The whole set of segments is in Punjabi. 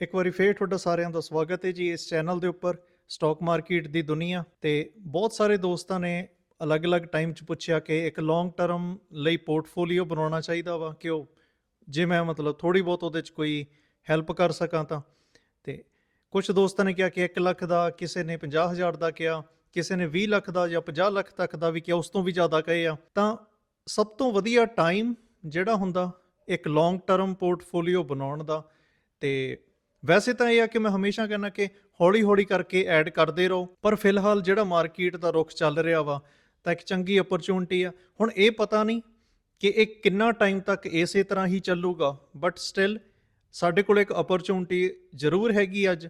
ਇੱਕ ਵਾਰੀ ਫੇਰ ਤੁਹਾਡਾ ਸਾਰਿਆਂ ਦਾ ਸਵਾਗਤ ਹੈ ਜੀ ਇਸ ਚੈਨਲ ਦੇ ਉੱਪਰ ਸਟਾਕ ਮਾਰਕੀਟ ਦੀ ਦੁਨੀਆ ਤੇ ਬਹੁਤ ਸਾਰੇ ਦੋਸਤਾਂ ਨੇ ਅਲੱਗ-ਅਲੱਗ ਟਾਈਮ 'ਚ ਪੁੱਛਿਆ ਕਿ ਇੱਕ ਲੌਂਗ ਟਰਮ ਲਈ ਪੋਰਟਫੋਲੀਓ ਬਣਾਉਣਾ ਚਾਹੀਦਾ ਵਾ ਕਿ ਉਹ ਜੇ ਮੈਂ ਮਤਲਬ ਥੋੜੀ ਬਹੁਤ ਉਹਦੇ 'ਚ ਕੋਈ ਹੈਲਪ ਕਰ ਸਕਾਂ ਤਾਂ। ਤੇ ਕੁਝ ਦੋਸਤਾਂ ਨੇ ਕਿਹਾ ਕਿ 1 ਲੱਖ ਦਾ, ਕਿਸੇ ਨੇ 50000 ਦਾ ਕਿਹਾ, ਕਿਸੇ ਨੇ 20 ਲੱਖ ਦਾ ਜਾਂ 50 ਲੱਖ ਤੱਕ ਦਾ ਵੀ ਕਿਹਾ, ਉਸ ਤੋਂ ਵੀ ਜ਼ਿਆਦਾ ਕਹੇ ਆ। ਤਾਂ ਸਭ ਤੋਂ ਵਧੀਆ ਟਾਈਮ ਜਿਹੜਾ ਹੁੰਦਾ ਇੱਕ ਲੌਂਗ ਟਰਮ ਪੋਰਟਫੋਲੀਓ ਬਣਾਉਣ ਦਾ ਤੇ ਵੈਸੇ ਤਾਂ ਇਹ ਆ ਕਿ ਮੈਂ ਹਮੇਸ਼ਾ ਕਹਿੰਦਾ ਕਿ ਹੌਲੀ-ਹੌਲੀ ਕਰਕੇ ਐਡ ਕਰਦੇ ਰਹੋ, ਪਰ ਫਿਲਹਾਲ ਜਿਹੜਾ ਮਾਰਕੀਟ ਦਾ ਰੁਖ ਚੱਲ ਰਿਹਾ ਵਾ, ਤਾਂ ਇੱਕ ਚੰਗੀ ਓਪਰਚੁਨਿਟੀ ਆ। ਹੁਣ ਇਹ ਪਤਾ ਨਹੀਂ ਕਿ ਇਹ ਕਿੰਨਾ ਟਾਈਮ ਤੱਕ ਇਸੇ ਤਰ੍ਹਾਂ ਹੀ ਚੱਲੂਗਾ ਬਟ ਸਟਿਲ ਸਾਡੇ ਕੋਲ ਇੱਕ ਓਪਰਚੁਨਿਟੀ ਜ਼ਰੂਰ ਹੈਗੀ ਅੱਜ,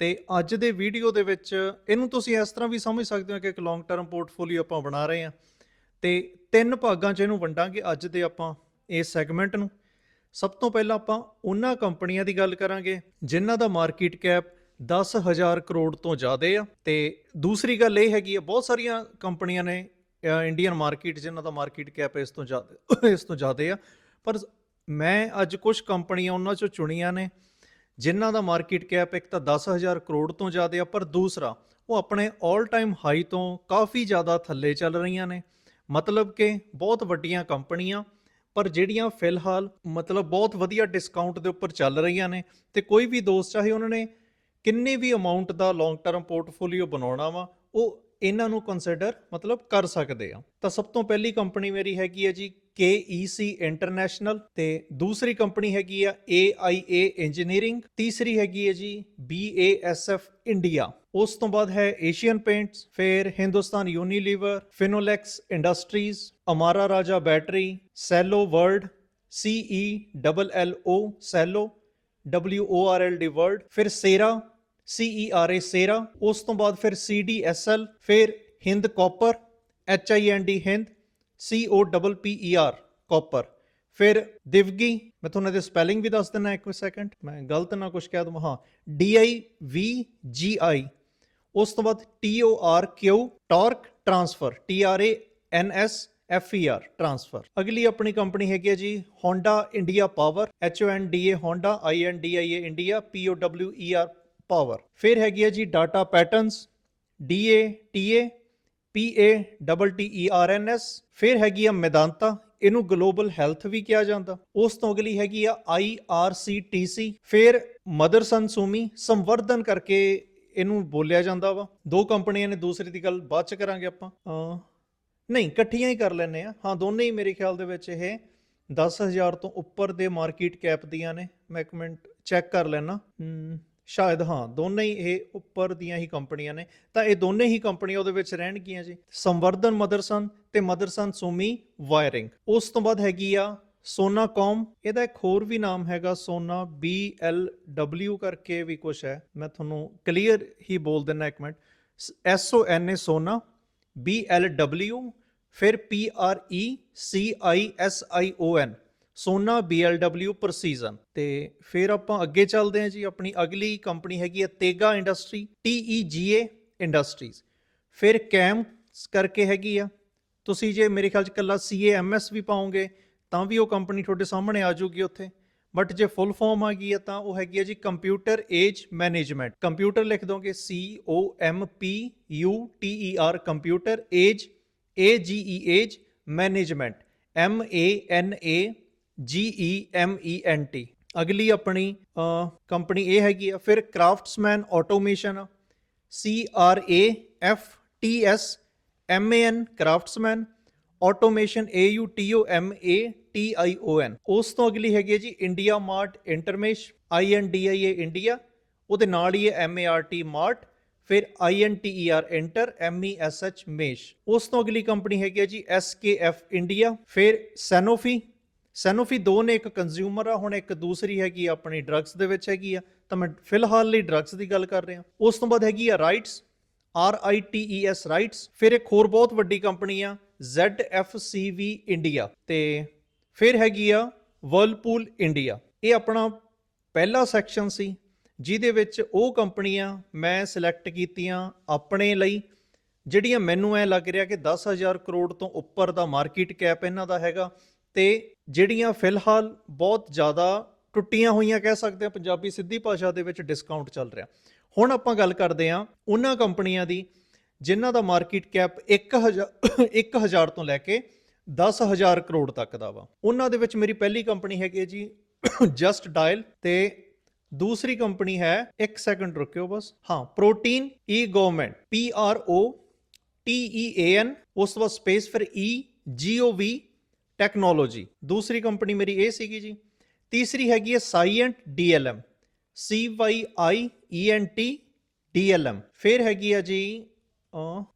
ਤੇ ਅੱਜ ਦੇ ਵੀਡੀਓ ਦੇ ਵਿੱਚ ਇਹਨੂੰ ਤੁਸੀਂ ਇਸ ਤਰ੍ਹਾਂ ਵੀ ਸਮਝ ਸਕਦੇ ਹੋ ਕਿ ਇੱਕ ਲੌਂਗ ਟਰਮ ਪੋਰਟਫੋਲੀਓ ਆਪਾਂ ਬਣਾ ਰਹੇ ਹਾਂ, ਤੇ ਤਿੰਨ ਭਾਗਾਂ 'ਚ ਇਹਨੂੰ ਵੰਡਾਂਗੇ ਅੱਜ ਦੇ ਆਪਾਂ ਇਸ ਸੈਗਮੈਂਟ ਨੂੰ। ਸਭ ਤੋਂ ਪਹਿਲਾਂ ਆਪਾਂ ਉਹਨਾਂ ਕੰਪਨੀਆਂ ਦੀ ਗੱਲ ਕਰਾਂਗੇ, ਜਿਨ੍ਹਾਂ ਦਾ ਮਾਰਕੀਟ ਕੈਪ 10000 ਕਰੋੜ ਤੋਂ ਜ਼ਿਆਦਾ ਆ। ਤੇ ਦੂਸਰੀ ਗੱਲ ਇਹ ਹੈਗੀ ਆ, ਬਹੁਤ ਸਾਰੀਆਂ ਕੰਪਨੀਆਂ ਨੇ ਇੰਡੀਅਨ ਮਾਰਕੀਟ ਜਿਨ੍ਹਾਂ ਦਾ ਮਾਰਕੀਟ ਕੈਪ ਇਸ ਤੋਂ ਜ਼ਿਆਦਾ ਇਸ ਤੋਂ ਜ਼ਿਆਦਾ ਆ। ਪਰ ਮੈਂ ਅੱਜ ਕੁਝ ਕੰਪਨੀਆਂ ਉਹਨਾਂ ਚੋਂ ਚੁਣੀਆਂ ਨੇ, ਜਿਨ੍ਹਾਂ ਦਾ ਮਾਰਕੀਟ ਕੈਪ ਇੱਕ ਤਾਂ 10000 ਕਰੋੜ ਤੋਂ ਜ਼ਿਆਦਾ ਆ, ਪਰ ਦੂਸਰਾ, ਉਹ ਆਪਣੇ 올 ਟਾਈਮ ਹਾਈ ਤੋਂ ਕਾਫੀ ਜ਼ਿਆਦਾ ਥੱਲੇ ਚੱਲ ਰਹੀਆਂ ਨੇ। ਮਤਲਬ ਕਿ ਬਹੁਤ ਵੱਡੀਆਂ ਕੰਪਨੀਆਂ ਪਰ ਜਿਹੜੀਆਂ ਫਿਲਹਾਲ ਮਤਲਬ ਬਹੁਤ ਵਧੀਆ ਡਿਸਕਾਊਂਟ ਦੇ ਉੱਪਰ ਚੱਲ ਰਹੀਆਂ ਨੇ ਤੇ ਕੋਈ ਵੀ ਦੋਸਤ, ਚਾਹੇ ਉਹਨਾਂ ਨੇ ਕਿੰਨੇ ਵੀ ਅਮਾਉਂਟ ਦਾ ਲੌਂਗ ਟਰਮ ਪੋਰਟਫੋਲੀਓ ਬਣਾਉਣਾ ਵਾ, ਉਹ ਇਹਨਾਂ ਨੂੰ ਕੰਸੀਡਰ ਮਤਲਬ ਕਰ ਸਕਦੇ ਆ। ਤਾਂ ਸਭ ਤੋਂ ਪਹਿਲੀ ਕੰਪਨੀ ਮੇਰੀ ਹੈਗੀ ਹੈ ਜੀ KEC ਇੰਟਰਨੈਸ਼ਨਲ ਤੇ ਦੂਸਰੀ ਕੰਪਨੀ ਹੈਗੀ ਆ AIA ਇੰਜੀਨੀਅਰਿੰਗ ਤੀਸਰੀ ਹੈਗੀ ਹੈ ਜੀ BASF ਇੰਡੀਆ ਉਸ ਤੋਂ ਬਾਅਦ ਹੈ ਏਸ਼ੀਅਨ ਪੇਂਟਸ ਫਿਰ Hindustan Unilever Finolex industries Amara Raja battery Cello world CE double L O Cello W O R L D world ਫਿਰ ਸੇਰਾ CERA ਸੇਰਾ ਉਸ ਤੋਂ ਬਾਅਦ ਫਿਰ CDSL ਫਿਰ Hind copper HIND Hind C O double P E R copper ਫਿਰ ਦਿਵਗੀ, ਮੈਂ ਤੁਹਾਨੂੰ ਇਹਦੇ ਸਪੈਲਿੰਗ ਵੀ ਦੱਸ ਦਿੰਦਾ ਇੱਕ ਸੈਕਿੰਡ ਮੈਂ ਗਲਤ ਨਾ ਕੁਝ ਕਹਿ ਦਵਾਂ, ਹਾਂ। ਡੀ ਆਈ ਵੀ ਜੀ ਆਈ ਉਸ ਤੋਂ ਬਾਅਦ T O R Q torque transfer T R A N S F E R transfer ਅਗਲੀ ਆਪਣੀ ਕੰਪਨੀ ਹੈਗੀ ਹੈ ਜੀ, Honda India Power, H O N D A Honda, I N D I A India, P O W E R power ਫਿਰ ਹੈਗੀ ਹੈ ਜੀ data patterns D A T A P A double T E R N S ਫਿਰ ਹੈਗੀ ਆ ਮੈਦਾਂਤਾ ਇਹਨੂੰ ਗਲੋਬਲ ਹੈਲਥ ਵੀ ਕਿਹਾ ਜਾਂਦਾ। ਉਸ ਤੋਂ ਅਗਲੀ ਹੈਗੀ ਆ I R C T C ਫਿਰ ਮਦਰਸਨ ਸੂਮੀ ਸੰਵਰਧਨ ਕਰਕੇ ਇਹਨੂੰ ਬੋਲਿਆ ਜਾਂਦਾ ਵਾ। ਦੋ ਕੰਪਨੀਆਂ ਨੇ, ਦੂਸਰੀ ਦੀ ਗੱਲ ਬਾਅਦ ਚ ਕਰਾਂਗੇ ਆਪਾਂ। ਨਹੀਂ, ਇਕੱਠੀਆਂ ਹੀ ਕਰ ਲੈਨੇ ਆ। ਹਾਂ, ਦੋਨੇ ਹੀ ਮੇਰੇ ਖਿਆਲ ਦੇ ਵਿੱਚ ਇਹ 10000 ਤੋਂ ਉੱਪਰ ਦੇ ਮਾਰਕੀਟ ਕੈਪ ਦੀਆਂ ਨੇ। ਮੈਂ ਇੱਕ ਮਿੰਟ ਚੈੱਕ ਕਰ ਲੈਣਾ ਸ਼ਾਇਦ ਹਾਂ, ਦੋਨੇ ਹੀ ਇਹ ਉੱਪਰ ਦੀਆਂ ਹੀ ਕੰਪਨੀਆਂ ਨੇ। ਤਾਂ ਇਹ ਦੋਨੇ ਹੀ ਕੰਪਨੀਆਂ ਉਹਦੇ ਵਿੱਚ ਰਹਿਣਗੀਆਂ ਜੀ। ਸੰਵਰਧਨ ਮਦਰਸਨ ਤੇ ਮਦਰਸਨ ਸੋਮੀ ਵਾਇਰਿੰਗ। ਉਸ ਤੋਂ ਬਾਅਦ ਹੈਗੀ ਆ ਸੋਨਾ ਕੌਮ। ਇਹਦਾ ਇੱਕ ਹੋਰ ਵੀ ਨਾਮ ਹੈਗਾ ਸੋਨਾ ਬੀ ਐਲ ਡਬਲਿਊ ਕਰਕੇ ਵੀ ਕੁਝ ਹੈ। ਮੈਂ ਤੁਹਾਨੂੰ ਕਲੀਅਰ ਹੀ ਬੋਲ ਦਿੰਦਾ ਇੱਕ ਮਿੰਟ। ਐਸ ਓ ਐਨ ਏ ਸੋਨਾ, ਬੀ ਐਲ ਡਬਲਿਊ, ਫਿਰ P R E C I S I O ਐਨ। ਸੋਨਾ BLW ਪ੍ਰਸੀਜ਼ਨ ਤੇ ਫਿਰ ਆਪਾਂ ਅੱਗੇ ਚੱਲਦੇ ਹਾਂ ਜੀ, ਆਪਣੀ ਅਗਲੀ ਕੰਪਨੀ ਹੈਗੀ ਹੈ ਤੇਗਾ ਇੰਡਸਟਰੀ TEGA ਇੰਡਸਟਰੀਜ਼ ਫਿਰ ਕੈਮ ਕਰਕੇ ਹੈਗੀ ਆ। ਤੁਸੀਂ ਜੇ ਮੇਰੇ ਖਿਆਲ ਚ ਕੱਲਾ CAMS ਵੀ ਪਾਓਗੇ, ਤਾਂ ਵੀ ਉਹ ਕੰਪਨੀ ਤੁਹਾਡੇ ਸਾਹਮਣੇ ਆ ਜਾਊਗੀ ਉੱਥੇ। ਬਟ ਜੇ ਫੁੱਲ ਫਾਰਮ ਆ ਗਈ ਹੈ, ਤਾਂ ਉਹ ਹੈਗੀ ਹੈ ਜੀ ਕੰਪਿਊਟਰ ਏਜ ਮੈਨੇਜਮੈਂਟ ਕੰਪਿਊਟਰ ਲਿਖ ਦੋਗੇ, C O M P U T E R computer age A G E age management M A N A G E M E N T ਅਗਲੀ ਆਪਣੀ ਕੰਪਨੀ ਇਹ ਹੈਗੀ ਆ, ਫਿਰ craftsman automation C R A F T S M A N craftsman automation A U T O M A T I O N ਉਸ ਤੋਂ ਅਗਲੀ ਹੈਗੀ ਹੈ ਜੀ India mart intermesh I N D I A India ਉਹਦੇ ਨਾਲ ਹੀ ਹੈ M A R T mart ਫਿਰ I N T E R inter M E S H ਮੇਸ਼ ਉਸ ਤੋਂ ਅਗਲੀ ਕੰਪਨੀ ਹੈਗੀ ਹੈ ਜੀ, S K F ਇੰਡੀਆ ਫਿਰ ਸੈਨੋਫੀ ਸੈਨੋਫੀ ਦੋ ਨੇ ਇੱਕ ਕੰਜ਼ਿਊਮਰ ਆ, ਹੁਣ ਇੱਕ ਦੂਸਰੀ ਹੈਗੀ ਆ, ਆਪਣੀ ਡਰੱਗਸ ਦੇ ਵਿੱਚ ਹੈਗੀ ਆ। ਤਾਂ ਮੈਂ ਫਿਲਹਾਲ ਲਈ ਡਰੱਗਸ ਦੀ ਗੱਲ ਕਰ ਰਿਹਾ। ਉਸ ਤੋਂ ਬਾਅਦ ਹੈਗੀ ਆ RITES R I T E S RITES ਫਿਰ ਇੱਕ ਹੋਰ ਬਹੁਤ ਵੱਡੀ ਕੰਪਨੀ ਆ Z F C V India ਤੇ ਫਿਰ ਹੈਗੀ ਆ ਵਰਲਪੂਲ ਇੰਡੀਆ ਇਹ ਆਪਣਾ ਪਹਿਲਾ ਸੈਕਸ਼ਨ ਸੀ, ਜਿਹਦੇ ਵਿੱਚ ਉਹ ਕੰਪਨੀਆਂ ਮੈਂ ਸਿਲੈਕਟ ਕੀਤੀਆਂ ਆਪਣੇ ਲਈ, ਜਿਹੜੀਆਂ ਮੈਨੂੰ ਐ ਲੱਗ ਰਿਹਾ ਕਿ 10000 ਕਰੋੜ ਤੋਂ ਉੱਪਰ ਦਾ ਮਾਰਕੀਟ ਕੈਪ ਇਹਨਾਂ ਦਾ ਹੈਗਾ। ਤੇ ਜਿਹੜੀਆਂ ਫਿਲਹਾਲ ਬਹੁਤ ਜ਼ਿਆਦਾ ਟੁੱਟੀਆਂ ਹੋਈਆਂ ਕਹਿ ਸਕਦੇ ਆ ਪੰਜਾਬੀ ਸਿੱਧੀ ਭਾਸ਼ਾ ਦੇ ਵਿੱਚ ਡਿਸਕਾਊਂਟ ਚੱਲ ਰਿਹਾ। ਹੁਣ ਆਪਾਂ ਗੱਲ ਕਰਦੇ ਆ ਉਹਨਾਂ ਕੰਪਨੀਆਂ ਦੀ, ਜਿਨ੍ਹਾਂ ਦਾ ਮਾਰਕੀਟ ਕੈਪ 1000 1000 ਤੋਂ ਲੈ ਕੇ 10000 ਕਰੋੜ ਤੱਕ ਦਾ ਵਾ। ਉਹਨਾਂ ਦੇ ਵਿੱਚ ਮੇਰੀ ਪਹਿਲੀ ਕੰਪਨੀ ਹੈਗੀ ਹੈ ਜੀ ਜਸਟ ਡਾਇਲ ਤੇ ਦੂਸਰੀ ਕੰਪਨੀ ਹੈ, ਇੱਕ ਸੈਕਿੰਡ ਰੁਕਿਓ ਬਸ। ਹਾਂ Protean E government P R O T E A N ਉਸ ਤੋਂ ਬਾਅਦ ਸਪੇਸ ਫਿਰ ਈ ਜੀ ਓ ਵੀ ਟੈਕਨੋਲੋਜੀ ਦੂਸਰੀ ਕੰਪਨੀ ਮੇਰੀ ਇਹ ਸੀਗੀ ਜੀ। ਤੀਸਰੀ ਹੈਗੀ ਹੈ ਸਾਈਐਂਟ ਡੀਐਲਐਮ C why I E N T ਡੀਐਲਐਮ ਫਿਰ ਹੈਗੀ ਆ ਜੀ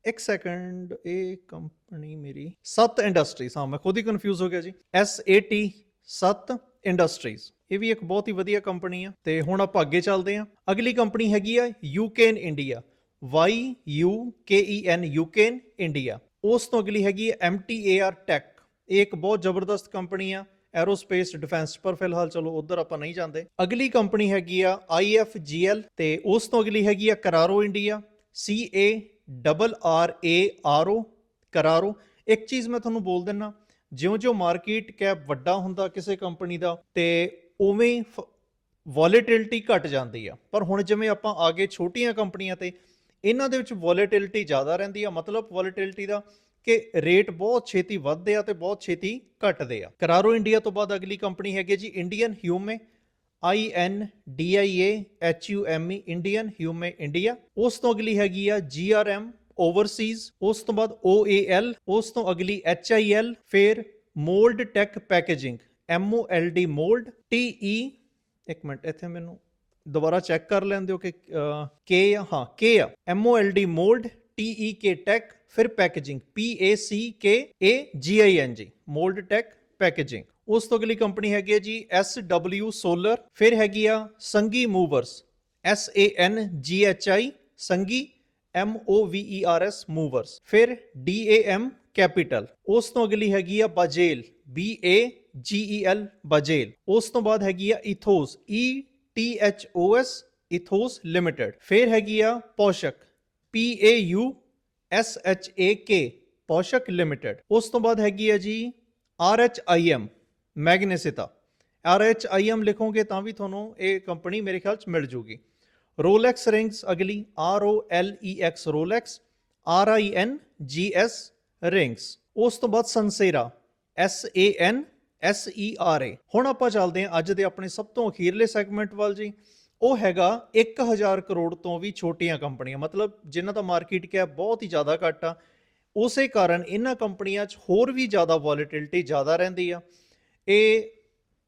ਇੱਕ ਸੈਕਿੰਡ ਇਹ ਕੰਪਨੀ ਮੇਰੀ ਸੱਤ ਇੰਡਸਟਰੀਜ਼ ਹਾਂ, ਮੈਂ ਖੁਦ ਹੀ ਕਨਫਿਊਜ਼ ਹੋ ਗਿਆ ਜੀ। ਐਸ ਏ ਟੀ ਸੱਤ ਇੰਡਸਟਰੀਜ਼ ਇਹ ਵੀ ਇੱਕ ਬਹੁਤ ਹੀ ਵਧੀਆ ਕੰਪਨੀ ਆ। ਤੇ ਹੁਣ ਆਪਾਂ ਅੱਗੇ ਚੱਲਦੇ ਹਾਂ। ਅਗਲੀ ਕੰਪਨੀ ਹੈਗੀ ਆ Yuken India Y U K E N Yuken India ਉਸ ਤੋਂ ਅਗਲੀ ਹੈਗੀ ਹੈ ਆਰ ਟੈਕ ਇਹ ਇੱਕ ਬਹੁਤ ਜ਼ਬਰਦਸਤ ਕੰਪਨੀ ਆ ਐਰੋਸਪੇਸ ਡਿਫੈਂਸ ਪਰ ਫਿਲਹਾਲ ਚਲੋ ਉਧਰ ਆਪਾਂ ਨਹੀਂ ਜਾਂਦੇ। ਅਗਲੀ ਕੰਪਨੀ ਹੈਗੀ ਆ ਆਈਐਫਜੀਐਲ ਤੇ ਉਸ ਤੋਂ ਅਗਲੀ ਹੈਗੀ ਆ Carraro India C A double R A R O Carraro ਇੱਕ ਚੀਜ਼ ਮੈਂ ਤੁਹਾਨੂੰ ਬੋਲ ਦਿੰਨਾ, ਜਿਉਂ-ਜਿਉਂ ਮਾਰਕੀਟ ਕੈਪ ਵੱਡਾ ਹੁੰਦਾ ਕਿਸੇ ਕੰਪਨੀ ਦਾ, ਤੇ ਉਵੇਂ ਵੋਲੇਟਿਲਿਟੀ ਘਟ ਜਾਂਦੀ ਆ। ਪਰ ਹੁਣ ਜਿਵੇਂ ਆਪਾਂ ਆਗੇ ਛੋਟੀਆਂ ਕੰਪਨੀਆਂ ਤੇ, ਇਹਨਾਂ ਦੇ ਵਿੱਚ ਵੋਲੇਟਿਲਿਟੀ ਜ਼ਿਆਦਾ ਰਹਿੰਦੀ ਆ, ਮਤਲਬ ਵੋਲੇਟਿਲਿਟੀ ਦਾ ਕਿ ਰੇਟ ਬਹੁਤ ਛੇਤੀ ਵੱਧਦੇ ਆ ਤੇ ਬਹੁਤ ਛੇਤੀ ਘਟਦੇ ਆ। ਕਰਾਰੋ ਇੰਡੀਆ ਤੋਂ ਬਾਅਦ ਅਗਲੀ ਕੰਪਨੀ ਹੈਗੀ ਜੀ Indian Hume, I N D I A, H U M E, Indian Hume India. ਉਸ ਤੋਂ ਅਗਲੀ ਹੈਗੀ ਆ ਜੀ ਆਰ ਐਮ ਓਵਰਸੀਜ਼, ਉਸ ਤੋਂ ਬਾਅਦ ਓ ਏ ਐਲ, ਉਸ ਤੋਂ ਅਗਲੀ ਐਚ ਆਈ ਐਲ, ਫਿਰ Mold Tek packaging, M O L D Mold, T E, ਇੱਕ ਮਿੰਟ, ਇੱਥੇ ਮੈਨੂੰ ਦੁਬਾਰਾ ਚੈੱਕ ਕਰ ਲੈਂਦੇ ਹੋ ਕਿ ਕੇ ਆ, ਹਾਂ, ਕੇ ਆ, M O L D Mold, T E K Tek ਫਿਰ packaging P A C K A G I N ਜੀ ਮੋਲਡ ਟੈਕ ਪੈਕੇਜਿੰਗ ਉਸ ਤੋਂ ਅਗਲੀ ਕੰਪਨੀ ਹੈਗੀ ਹੈ ਜੀ ਐਸ ਡਬਲਿਊ ਸੋਲਰ ਫਿਰ ਹੈਗੀ ਆ ਸੰਗੀ ਮੂਵਰਸ ਐਸ ਏ ਐਨ ਜੀ ਐਚ ਆਈ ਸੰਗੀ M O V E R S movers ਫਿਰ ਡੀ ਏ ਐਮ ਕੈਪੀਟਲ ਉਸ ਤੋਂ ਅਗਲੀ ਹੈਗੀ ਆ ਬਾਜੇਲ ਬੀ ਏ ਜੀ ਈ ਐਲ ਬਾਜੇਲ. ਉਸ ਤੋਂ ਬਾਅਦ ਹੈਗੀ ਆ Ethos E T H O S Ethos limited ਫਿਰ ਹੈਗੀ ਆ Paushak P A U S H A K Paushak limited ਉਸ ਤੋਂ ਬਾਅਦ ਹੈਗੀ ਹੈ ਜੀ R H I M Magnesita R H I M ਲਿਖੋਗੇ ਤਾਂ ਵੀ ਤੁਹਾਨੂੰ ਇਹ ਕੰਪਨੀ ਮੇਰੇ ਖਿਆਲ ਚ ਮਿਲ ਜੂਗੀ। ਰੋਲੈਕਸ ਰਿੰਗਸ ਅਗਲੀ R O L E X Rolex R I N G S rings ਉਸ ਤੋਂ ਬਾਅਦ Sansera S A N S E R A ਹੁਣ ਆਪਾਂ ਚੱਲਦੇ ਹਾਂ ਅੱਜ ਦੇ ਆਪਣੇ ਸਭ ਤੋਂ ਅਖੀਰਲੇ ਸੈਗਮੈਂਟ ਵੱਲ ਜੀ। ਉਹ ਹੈਗਾ 1000 ਕਰੋੜ ਤੋਂ ਵੀ ਛੋਟੀਆਂ ਕੰਪਨੀਆਂ। ਮਤਲਬ ਜਿਨ੍ਹਾਂ ਦਾ ਮਾਰਕੀਟ ਕੈਪ ਬਹੁਤ ਹੀ ਜ਼ਿਆਦਾ ਘੱਟ ਆ। ਉਸੇ ਕਾਰਨ ਇਹਨਾਂ ਕੰਪਨੀਆਂ 'ਚ ਹੋਰ ਵੀ ਜ਼ਿਆਦਾ ਵੋਲੇਟਿਲਿਟੀ ਜ਼ਿਆਦਾ ਰਹਿੰਦੀ ਆ। ਇਹ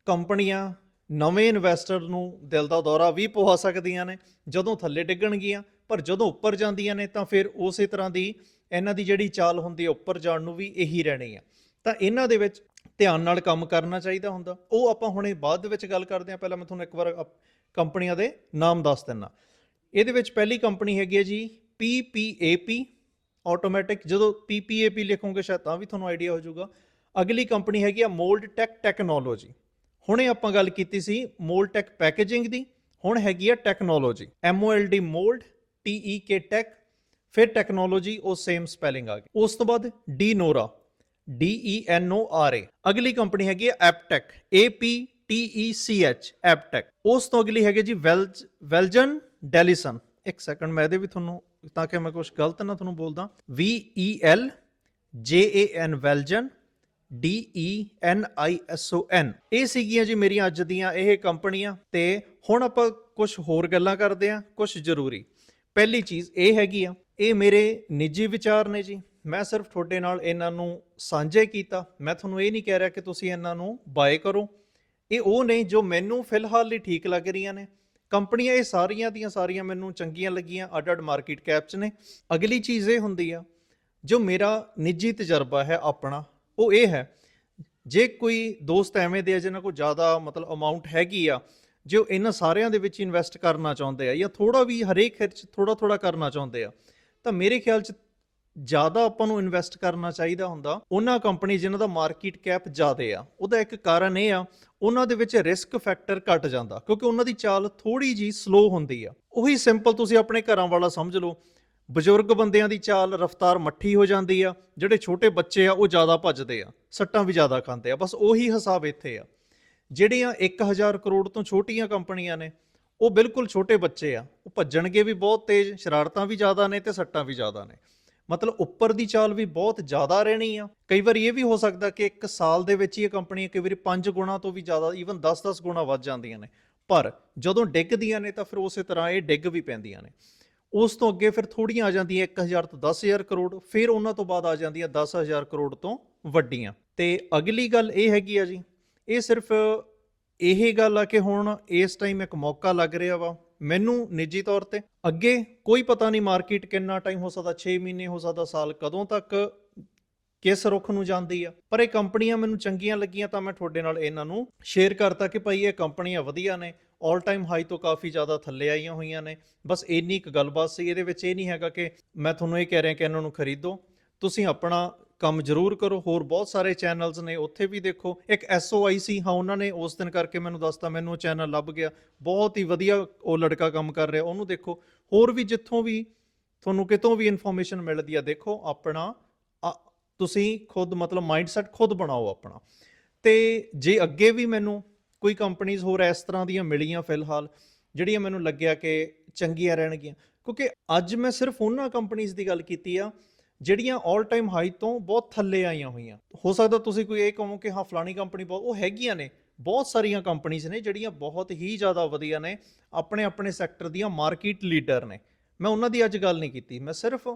ਕੰਪਨੀਆਂ ਨਵੇਂ ਇਨਵੈਸਟਰ ਨੂੰ ਦਿਲ ਦਾ ਦੌਰਾ ਵੀ ਪਵਾ ਸਕਦੀਆਂ ਨੇ। ਜਦੋਂ ਥੱਲੇ ਡਿੱਗਣਗੀਆਂ, ਪਰ ਜਦੋਂ ਉੱਪਰ ਜਾਂਦੀਆਂ ਨੇ, ਤਾਂ ਫਿਰ ਉਸੇ ਤਰ੍ਹਾਂ ਦੀ ਇਹਨਾਂ ਦੀ ਜਿਹੜੀ ਚਾਲ ਹੁੰਦੀ ਹੈ ਉੱਪਰ ਜਾਣ ਨੂੰ ਵੀ ਇਹੀ ਰਹਿਣੀ ਆ। ਤਾਂ ਇਹਨਾਂ ਦੇ ਵਿੱਚ ਧਿਆਨ ਨਾਲ ਕੰਮ ਕਰਨਾ ਚਾਹੀਦਾ ਹੁੰਦਾ। ਉਹ ਆਪਾਂ ਹੁਣੇ ਬਾਅਦ ਵਿੱਚ ਗੱਲ ਕਰਦੇ ਹਾਂ। ਪਹਿਲਾਂ ਮੈਂ ਤੁਹਾਨੂੰ ਇੱਕ ਵਾਰ ਅਪ- ਕੰਪਨੀਆਂ ਦੇ ਨਾਮ ਦੱਸ ਦਿੰਨਾ। ਇਹਦੇ ਵਿੱਚ ਪਹਿਲੀ ਕੰਪਨੀ ਹੈਗੀ ਹੈ ਜੀ PPAP ਆਟੋਮੈਟਿਕ ਜਦੋਂ PPAP ਲਿਖੋਗੇ ਸ਼ਾਇਦ ਤਾਂ ਵੀ ਤੁਹਾਨੂੰ ਆਈਡੀਆ ਹੋ ਜਾਊਗਾ। ਅਗਲੀ ਕੰਪਨੀ ਹੈਗੀ ਆ ਮੋਲਡ ਟੈਕ ਟੈਕਨੋਲੋਜੀ ਹੁਣੇ ਆਪਾਂ ਗੱਲ ਕੀਤੀ ਸੀ ਮੋਲਡ ਟੈਕ ਪੈਕੇਜਿੰਗ ਦੀ, ਹੁਣ ਹੈਗੀ ਆ technology MOLD Mold TEK Tek ਫਿਰ ਟੈਕਨੋਲੋਜੀ ਉਹ ਸੇਮ ਸਪੈਲਿੰਗ ਆ ਗਈ। ਉਸ ਤੋਂ ਬਾਅਦ De Nora D E N O R A ਅਗਲੀ ਕੰਪਨੀ ਹੈਗੀ ਹੈ ਐਪਟੈਕ ਏ P T E C H Aptech ਉਸ ਤੋਂ ਅਗਲੀ ਹੈਗੇ ਜੀ ਵੈਲਜ, ਵੈਲਜਨ ਡੈਲੀਸਨ। ਇੱਕ ਸੈਕਿੰਡ ਮੈਂ ਇਹਦੇ ਵੀ ਤੁਹਾਨੂੰ ਤਾਂ ਕਿ ਮੈਂ ਕੁਝ ਗਲਤ ਨਾ ਤੁਹਾਨੂੰ ਬੋਲਦਾ। ਵੀ ਈ ਐਲ ਜੇ ਏ ਐਨ ਵੈਲਜਨ D E N I S O ਐਨ ਇਹ ਸੀਗੀਆਂ ਜੀ ਮੇਰੀਆਂ ਅੱਜ ਦੀਆਂ ਇਹ ਕੰਪਨੀਆਂ ਤੇ ਹੁਣ ਆਪਾਂ ਕੁਝ ਹੋਰ ਗੱਲਾਂ ਕਰਦੇ ਹਾਂ ਕੁਝ ਜ਼ਰੂਰੀ। ਪਹਿਲੀ ਚੀਜ਼ ਇਹ ਹੈਗੀ ਆ, ਇਹ ਮੇਰੇ ਨਿੱਜੀ ਵਿਚਾਰ ਨੇ ਜੀ। ਮੈਂ ਸਿਰਫ ਤੁਹਾਡੇ ਨਾਲ ਇਹਨਾਂ ਨੂੰ ਸਾਂਝੇ ਕੀਤਾ। ਮੈਂ ਤੁਹਾਨੂੰ ਇਹ ਨਹੀਂ ਕਹਿ ਰਿਹਾ ਕਿ ਤੁਸੀਂ ਇਹਨਾਂ ਨੂੰ ਬਾਏ ਕਰੋ। ਇਹ ਉਹ ਨਹੀਂ ਜੋ ਮੈਨੂੰ ਫਿਲਹਾਲ ਲਈ ਠੀਕ ਲੱਗ ਰਹੀਆਂ ਨੇ। ਕੰਪਨੀਆਂ ਇਹ ਸਾਰੀਆਂ ਦੀਆਂ ਸਾਰੀਆਂ ਮੈਨੂੰ ਚੰਗੀਆਂ ਲੱਗੀਆਂ ਅੱਡ ਅੱਡ ਮਾਰਕੀਟ ਕੈਪ 'ਚ ਨੇ। ਅਗਲੀ ਚੀਜ਼ ਇਹ ਹੁੰਦੀ ਆ, ਜੋ ਮੇਰਾ ਨਿੱਜੀ ਤਜਰਬਾ ਹੈ ਆਪਣਾ, ਉਹ ਇਹ ਹੈ, ਜੇ ਕੋਈ ਦੋਸਤ ਐਵੇਂ ਦੇ ਆ ਜਿਹਨਾਂ ਕੋਲ ਜ਼ਿਆਦਾ ਮਤਲਬ ਅਮਾਉਂਟ ਹੈਗੀ ਆ, ਜੋ ਇਹਨਾਂ ਸਾਰਿਆਂ ਦੇ ਵਿੱਚ ਇਨਵੈਸਟ ਕਰਨਾ ਚਾਹੁੰਦੇ ਆ ਜਾਂ ਥੋੜਾ ਵੀ ਹਰੇਕ ਖਰਚ ਥੋੜਾ ਥੋੜਾ ਕਰਨਾ ਚਾਹੁੰਦੇ ਆ, ਤਾਂ ਮੇਰੇ ਖਿਆਲ 'ਚ ਜ਼ਿਆਦਾ ਆਪਾਂ ਨੂੰ ਇਨਵੈਸਟ ਕਰਨਾ ਚਾਹੀਦਾ ਹੁੰਦਾ, ਉਹਨਾਂ ਕੰਪਨੀ ਜਿਨ੍ਹਾਂ ਦਾ ਮਾਰਕੀਟ ਕੈਪ ਜ਼ਿਆਦਾ ਆ, ਉਹਦਾ ਇੱਕ ਕਾਰਨ ਇਹ ਆ, ਉਹਨਾਂ ਦੇ ਵਿੱਚ ਰਿਸਕ ਫੈਕਟਰ ਘਟ ਜਾਂਦਾ, ਕਿਉਂਕਿ ਉਹਨਾਂ ਦੀ ਚਾਲ ਥੋੜੀ ਜੀ ਸਲੋ ਹੁੰਦੀ ਆ। ਉਹੀ ਸਿੰਪਲ ਤੁਸੀਂ ਆਪਣੇ ਘਰਾਂ ਵਾਲਾ ਸਮਝ ਲਓ, ਬਜ਼ੁਰਗ ਬੰਦਿਆਂ ਦੀ ਚਾਲ ਰਫ਼ਤਾਰ ਮੱਠੀ ਹੋ ਜਾਂਦੀ ਆ, ਜਿਹੜੇ ਛੋਟੇ ਬੱਚੇ ਆ, ਉਹ ਜ਼ਿਆਦਾ ਭੱਜਦੇ ਆ, ਸੱਟਾਂ ਵੀ ਜ਼ਿਆਦਾ ਖਾਂਦੇ ਆ, ਬਸ ਉਹੀ ਹਿਸਾਬ ਇੱਥੇ ਆ। ਜਿਹੜੀਆਂ 1000 ਕਰੋੜ ਤੋਂ ਛੋਟੀਆਂ ਕੰਪਨੀਆਂ ਨੇ, ਉਹ ਬਿਲਕੁਲ ਛੋਟੇ ਬੱਚੇ ਆ, ਉਹ ਭੱਜਣਗੇ ਵੀ ਬਹੁਤ ਤੇਜ਼, ਸ਼ਰਾਰਤਾਂ ਵੀ ਜ਼ਿਆਦਾ ਨੇ ਤੇ ਸੱਟਾਂ ਵੀ ਜ਼ਿਆਦਾ ਨੇ। ਮਤਲਬ ਉੱਪਰ ਦੀ ਚਾਲ ਵੀ ਬਹੁਤ ਜ਼ਿਆਦਾ ਰਹਿਣੀ ਆ। ਕਈ ਵਾਰੀ ਇਹ ਵੀ ਹੋ ਸਕਦਾ ਕਿ ਇੱਕ ਸਾਲ ਦੇ ਵਿੱਚ ਹੀ ਇਹ ਕੰਪਨੀਆਂ ਕਈ ਵਾਰੀ 5 ਗੁਣਾ ਤੋਂ ਵੀ ਜ਼ਿਆਦਾ ਈਵਨ 10-10 ਗੁਣਾ ਵੱਧ ਜਾਂਦੀਆਂ ਨੇ। ਪਰ ਜਦੋਂ ਡਿੱਗਦੀਆਂ ਨੇ ਤਾਂ ਫਿਰ ਉਸੇ ਤਰ੍ਹਾਂ ਇਹ ਡਿੱਗ ਵੀ ਪੈਂਦੀਆਂ ਨੇ। ਉਸ ਤੋਂ ਅੱਗੇ ਫਿਰ ਥੋੜੀਆਂ ਆ ਜਾਂਦੀਆਂ 1000 ਤੋਂ 10000 ਕਰੋੜ, ਫਿਰ ਉਹਨਾਂ ਤੋਂ ਬਾਅਦ ਆ ਜਾਂਦੀਆਂ 10000 ਕਰੋੜ ਤੋਂ ਵੱਡੀਆਂ। ਤੇ ਅਗਲੀ ਗੱਲ ਇਹ ਹੈਗੀ ਆ ਜੀ, ਇਹ ਸਿਰਫ ਇਹ ਗੱਲ ਆ ਕਿ ਹੁਣ ਇਸ ਟਾਈਮ ਇੱਕ ਮੌਕਾ ਲੱਗ ਰਿਹਾ ਵਾ। ਮੈਨੂੰ ਨਿੱਜੀ ਤੌਰ ਤੇ ਅੱਗੇ ਕੋਈ ਪਤਾ ਨਹੀਂ ਮਾਰਕੀਟ ਕਿੰਨਾ ਟਾਈਮ ਹੋ ਸਕਦਾ 6 ਮਹੀਨੇ ਹੋ ਸਕਦਾ, ਸਾਲ ਕਦੋਂ ਤੱਕ ਕਿਸ ਰੁਖ ਨੂੰ ਜਾਂਦੀ ਆ। ਪਰ ਇਹ ਕੰਪਨੀਆਂ ਮੈਨੂੰ ਚੰਗੀਆਂ ਲੱਗੀਆਂ ਤਾਂ ਮੈਂ ਤੁਹਾਡੇ ਨਾਲ ਇਹਨਾਂ ਨੂੰ ਸ਼ੇਅਰ ਕਰਤਾ ਕਿ ਭਾਈ ਇਹ ਕੰਪਨੀਆਂ ਵਧੀਆ ਨੇ ਆਲ ਟਾਈਮ ਹਾਈ ਤੋਂ ਕਾਫੀ ਜ਼ਿਆਦਾ ਥੱਲੇ ਆਈਆਂ ਹੋਈਆਂ ਨੇ। ਬਸ ਇੰਨੀ ਇੱਕ ਗੱਲਬਾਤ ਸੀ, ਇਹਦੇ ਵਿੱਚ ਇਹ ਨਹੀਂ ਹੈਗਾ ਕਿ ਮੈਂ ਤੁਹਾਨੂੰ ਇਹ ਕਹਿ ਰਿਹਾ ਕਿ ਇਹਨਾਂ ਨੂੰ ਖਰੀਦੋ। ਤੁਸੀਂ ਆਪਣਾ ਕੰਮ ਜ਼ਰੂਰ ਕਰੋ। ਹੋਰ ਬਹੁਤ ਸਾਰੇ ਚੈਨਲਸ ਨੇ, ਉੱਥੇ ਵੀ ਦੇਖੋ। ਇੱਕ ਐਸਓਆਈਸੀ ਹਾਂ, ਉਹਨਾਂ ਨੇ ਉਸ ਦਿਨ ਕਰਕੇ ਮੈਨੂੰ ਦੱਸਤਾ, ਮੈਨੂੰ ਉਹ ਚੈਨਲ ਲੱਭ ਗਿਆ। ਬਹੁਤ ਹੀ ਵਧੀਆ ਉਹ ਲੜਕਾ ਕੰਮ ਕਰ ਰਿਹਾ, ਉਹਨੂੰ ਦੇਖੋ। ਹੋਰ ਵੀ ਜਿੱਥੋਂ ਵੀ ਤੁਹਾਨੂੰ ਕਿਤੋਂ ਵੀ ਇਨਫੋਰਮੇਸ਼ਨ ਮਿਲਦੀ ਆ, ਦੇਖੋ ਆਪਣਾ ਤੁਸੀਂ ਖੁਦ ਮਤਲਬ ਮਾਈਂਡਸੈਟ ਖੁਦ ਬਣਾਓ ਆਪਣਾ। ਤੇ ਜੇ ਅੱਗੇ ਵੀ ਮੈਨੂੰ ਕੋਈ ਕੰਪਨੀਆਂ ਹੋਰ ਇਸ ਤਰ੍ਹਾਂ ਦੀਆਂ ਮਿਲੀਆਂ ਫਿਲਹਾਲ, ਜਿਹੜੀਆਂ ਮੈਨੂੰ ਲੱਗਿਆ ਕਿ ਚੰਗੀਆਂ ਰਹਿਣਗੀਆਂ, ਕਿਉਂਕਿ ਅੱਜ ਮੈਂ ਸਿਰਫ ਉਹਨਾਂ ਕੰਪਨੀਆਂ ਦੀ ਗੱਲ ਕੀਤੀ ਆ ਜਿਹੜੀਆਂ 올 ਟਾਈਮ ਹਾਈ ਤੋਂ ਬਹੁਤ ਥੱਲੇ ਆਈਆਂ ਹੋਈਆਂ। ਹੋ ਸਕਦਾ ਤੁਸੀਂ ਕੋਈ ਇਹ ਕਹੋ ਕਿ ਹਾਂ, ਫਲਾਣੀ ਕੰਪਨੀ ਬਹੁਤ, ਉਹ ਹੈਗੀਆਂ ਨੇ। ਬਹੁਤ ਸਾਰੀਆਂ ਕੰਪਨੀਆਂ ਨੇ ਜਿਹੜੀਆਂ ਬਹੁਤ ਹੀ ਜ਼ਿਆਦਾ ਵਧੀਆ ਨੇ, ਆਪਣੇ ਆਪਣੇ ਸੈਕਟਰ ਦੀਆਂ ਮਾਰਕੀਟ ਲੀਡਰ ਨੇ। ਮੈਂ ਉਹਨਾਂ ਦੀ ਅੱਜ ਗੱਲ ਨਹੀਂ ਕੀਤੀ। ਮੈਂ ਸਿਰਫ,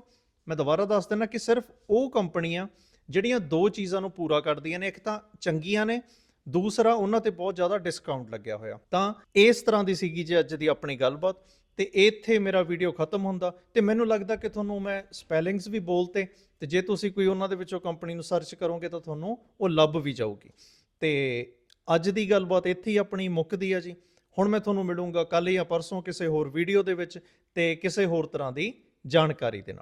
ਮੈਂ ਦੁਬਾਰਾ ਦੱਸ ਦਿੰਦਾ ਕਿ ਸਿਰਫ ਉਹ ਕੰਪਨੀਆਂ ਜਿਹੜੀਆਂ ਦੋ ਚੀਜ਼ਾਂ ਨੂੰ ਪੂਰਾ ਕਰਦੀਆਂ ਨੇ, ਇੱਕ ਤਾਂ ਚੰਗੀਆਂ ਨੇ, ਦੂਸਰਾ ਉਹਨਾਂ ਤੇ ਬਹੁਤ ਜ਼ਿਆਦਾ ਡਿਸਕਾਊਂਟ ਲੱਗਿਆ ਹੋਇਆ। ਤਾਂ ਇਸ ਤਰ੍ਹਾਂ ਦੀ ਸੀਗੀ ਜੀ ਅੱਜ ਦੀ ਆਪਣੀ ਗੱਲਬਾਤ। ਤੇ ਇੱਥੇ ਮੇਰਾ ਵੀਡੀਓ ਖਤਮ ਹੁੰਦਾ ਤੇ ਮੈਨੂੰ ਲੱਗਦਾ ਕਿ ਤੁਹਾਨੂੰ ਮੈਂ ਸਪੈਲਿੰਗਸ ਵੀ ਬੋਲਤੇ ਤੇ ਜੇ ਤੁਸੀਂ ਕੋਈ ਉਹਨਾਂ ਦੇ ਵਿੱਚੋਂ ਕੰਪਨੀ ਨੂੰ ਸਰਚ ਕਰੋਗੇ ਤਾਂ ਤੁਹਾਨੂੰ ਉਹ ਲੱਭ ਵੀ ਜਾਊਗੀ। ਤੇ ਅੱਜ ਦੀ ਗੱਲਬਾਤ ਇੱਥੇ ਹੀ ਆਪਣੀ ਮੁੱਕਦੀ ਆ ਜੀ। ਹੁਣ ਮੈਂ ਤੁਹਾਨੂੰ ਮਿਲੂੰਗਾ ਕੱਲ ਜਾਂ ਪਰਸੋਂ ਕਿਸੇ ਹੋਰ ਵੀਡੀਓ ਦੇ ਵਿੱਚ ਤੇ ਕਿਸੇ ਹੋਰ ਤਰ੍ਹਾਂ ਦੀ ਜਾਣਕਾਰੀ ਦੇ ਨਾਲ।